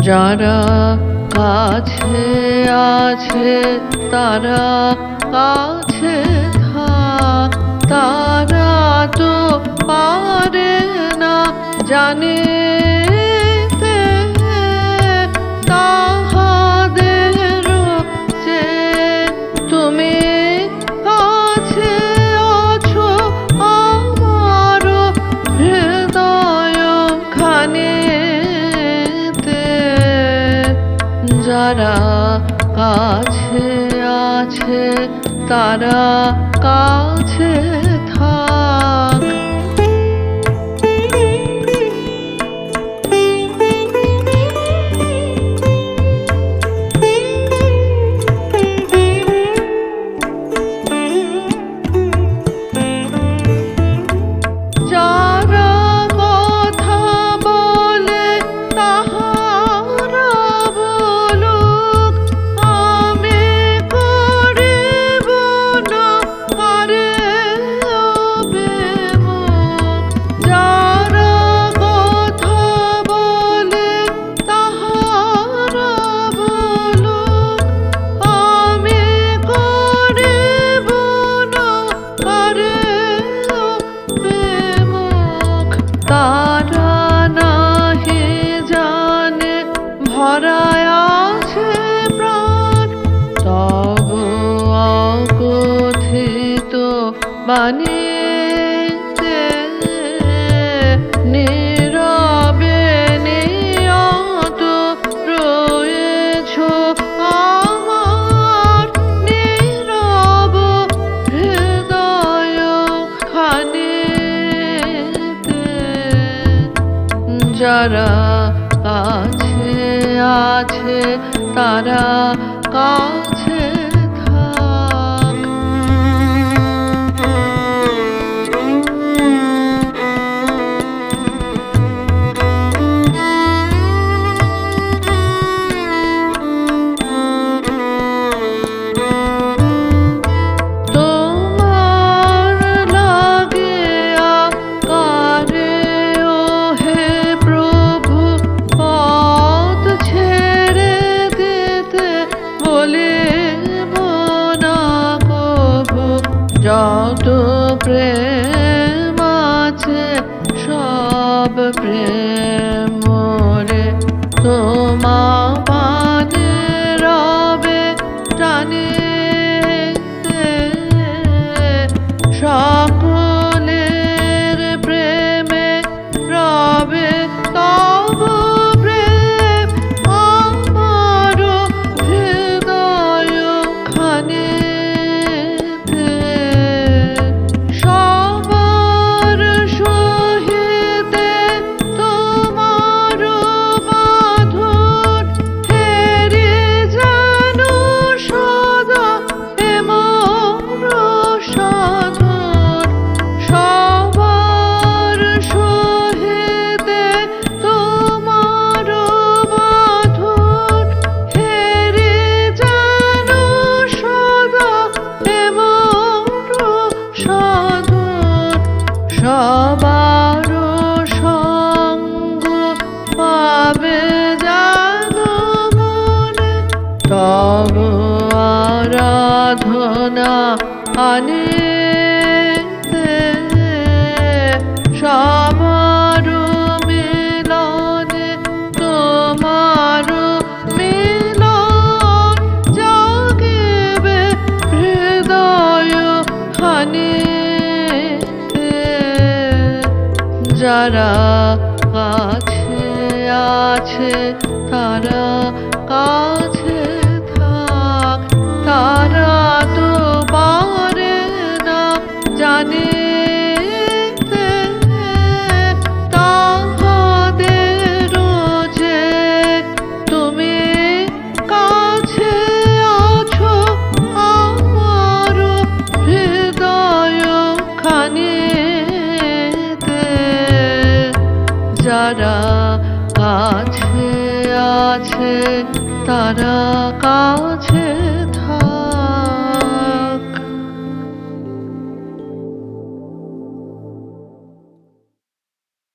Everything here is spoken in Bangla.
যারা কাছে আছে তারা কাছে তা যারা কাছে আছে তারা কাছে জানি নীরবে নিয়ত রয়েছ আমার নীরব হৃদয় খানে যারা আছে আছে তারা কাজ যত প্রেম আছে সব প্রেম তারা কাছে আছে তারা তারা কাছে